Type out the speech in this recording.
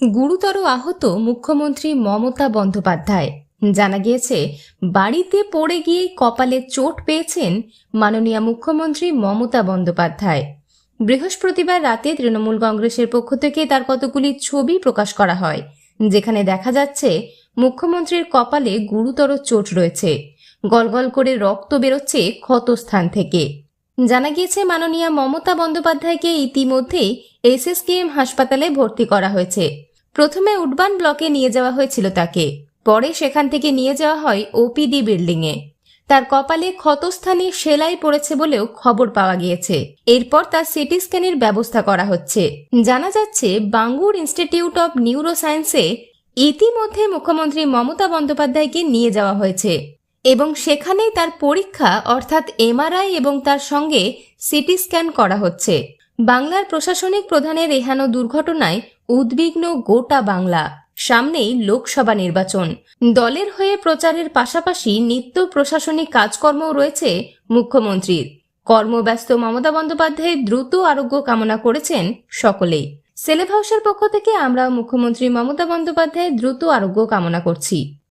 গুরুতর আহত মুখ্যমন্ত্রী মমতা বন্দ্যোপাধ্যায়। জানা গিয়েছে, বাড়িতে পড়ে গিয়ে কপালে চোট পেয়েছেন মাননীয় মুখ্যমন্ত্রী মমতা বন্দ্যোপাধ্যায়। বৃহস্পতিবার রাতে তৃণমূল কংগ্রেসের পক্ষ থেকে তার কতগুলি ছবি প্রকাশ করা হয়, যেখানে দেখা যাচ্ছে, মুখ্যমন্ত্রীর কপালে গুরুতর চোট রয়েছে, গলগল করে রক্ত বেরোচ্ছে ক্ষতস্থান থেকে। জানা গিয়েছে, মাননীয় মমতা বন্দ্যোপাধ্যায়কে ইতিমধ্যেই এসএসকেএম হাসপাতালে ভর্তি করা হয়েছে। প্রথমে উডবান ব্লকে নিয়ে যাওয়া হয়েছিল তাকে। পরে সেখান থেকে নিয়ে যাওয়া হয় ওপিডি বিল্ডিংয়ে। তার কপালে ক্ষতস্থানে সেলাই পড়েছে বলেও খবর পাওয়া গিয়েছে। এরপর তার সিটি স্ক্যানের ব্যবস্থা করা হচ্ছে। জানা যাচ্ছে, বাঙ্গুর ইনস্টিটিউট অব নিউরো সায়েন্সে ইতিমধ্যে মুখ্যমন্ত্রী মমতা বন্দ্যোপাধ্যায়কে নিয়ে যাওয়া হয়েছে এবং সেখানেই তার পরীক্ষা, অর্থাৎ এমআরআই এবং তার সঙ্গে সিটি স্ক্যান করা হচ্ছে। বাংলার প্রশাসনিক প্রধানের এহানো দুর্ঘটনায় উদ্বিগ্ন গোটা বাংলা। সামনেই লোকসভা নির্বাচন। দলের হয়ে প্রচারের পাশাপাশি নিত্য প্রশাসনিক কাজকর্মও রয়েছে মুখ্যমন্ত্রীর। কর্মব্যস্ত মমতা বন্দ্যোপাধ্যায়ের দ্রুত আরোগ্য কামনা করেছেন সকলেই। সেলেভ হাউসের পক্ষ থেকে আমরা মুখ্যমন্ত্রী মমতা বন্দ্যোপাধ্যায়ের দ্রুত আরোগ্য কামনা করছি।